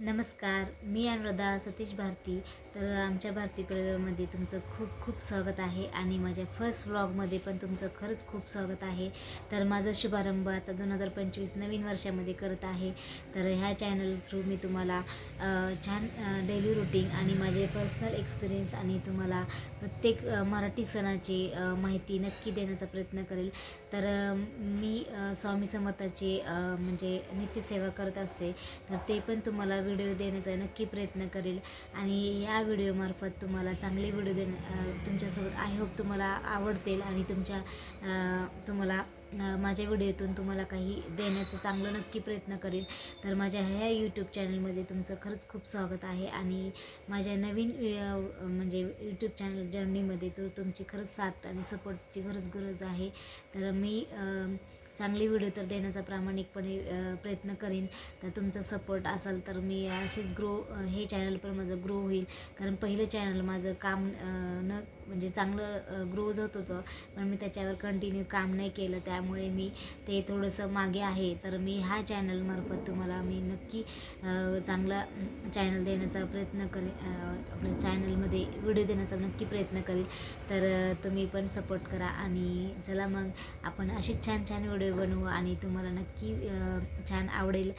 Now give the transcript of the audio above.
नमस्कार मी अनुराधा सतीश भारती. तर आमच्या भारती परिवारमध्ये तुमचं खूप खूप स्वागत आहे आणि माझ्या फर्स्ट व्लॉगमध्ये पण तुमचं खरंच खूप स्वागत आहे. तर माझा शुभारंभ आता दोन हजार पंचवीस नवीन वर्षामध्ये करत आहे. तर ह्या चॅनल थ्रू मी तुम्हाला छान डेली रुटीन आणि माझे पर्सनल एक्सपिरियन्स आणि तुम्हाला प्रत्येक मराठी सणाची माहिती नक्की देण्याचा प्रयत्न करेल. तर मी स्वामी समर्थाची म्हणजे नित्यसेवा करत असते. तर ते पण तुम्हाला व्हिडिओ देण्याचा नक्की प्रयत्न करेल. आणि या व्हिडिओमार्फत तुम्हाला चांगले व्हिडिओ देणं तुमच्यासोबत आय होप तुम्हाला आवडतील आणि तुमच्या तुम्हाला माझ्या व्हिडिओतून तुम्हाला काही देण्याचं चांगलं नक्की प्रयत्न करेन तर माझ्या ह्या यूट्यूब चॅनलमध्ये तुमचं खरंच खूप स्वागत आहे आणि माझ्या नवीन म्हणजे यूट्यूब चॅनल जर्नीमध्ये तर तुमची खरंच साथ आणि सपोर्टची खरंच गरज आहे. तर मी चांगले चांगली व्हिडिओ तर देण्याचा प्रामाणिकपणे प्रयत्न करीन. तर तुमचा सपोर्ट असाल तर मी असेच ग्रो हे चॅनल पण माझं ग्रो होईल. कारण पहिलं चॅनल माझं काम न म्हणजे चांगलं ग्रो होत होतं. पण मी त्याच्यावर कंटिन्यू काम नाही केलं. त्या त्यामुळे मी ते थोडंसं मागे आहे. तर मी ह्या चॅनलमार्फत तुम्हाला मी नक्की चांगला चॅनल देण्याचा प्रयत्न करेन आपल्या चॅनलमध्ये व्हिडिओ देण्याचा नक्की प्रयत्न करेल तर तुम्ही पण सपोर्ट करा आणि चला मग आपण असेच छान छान व्हिडिओ बनवू आणि तुम्हाला नक्की छान आवडेल.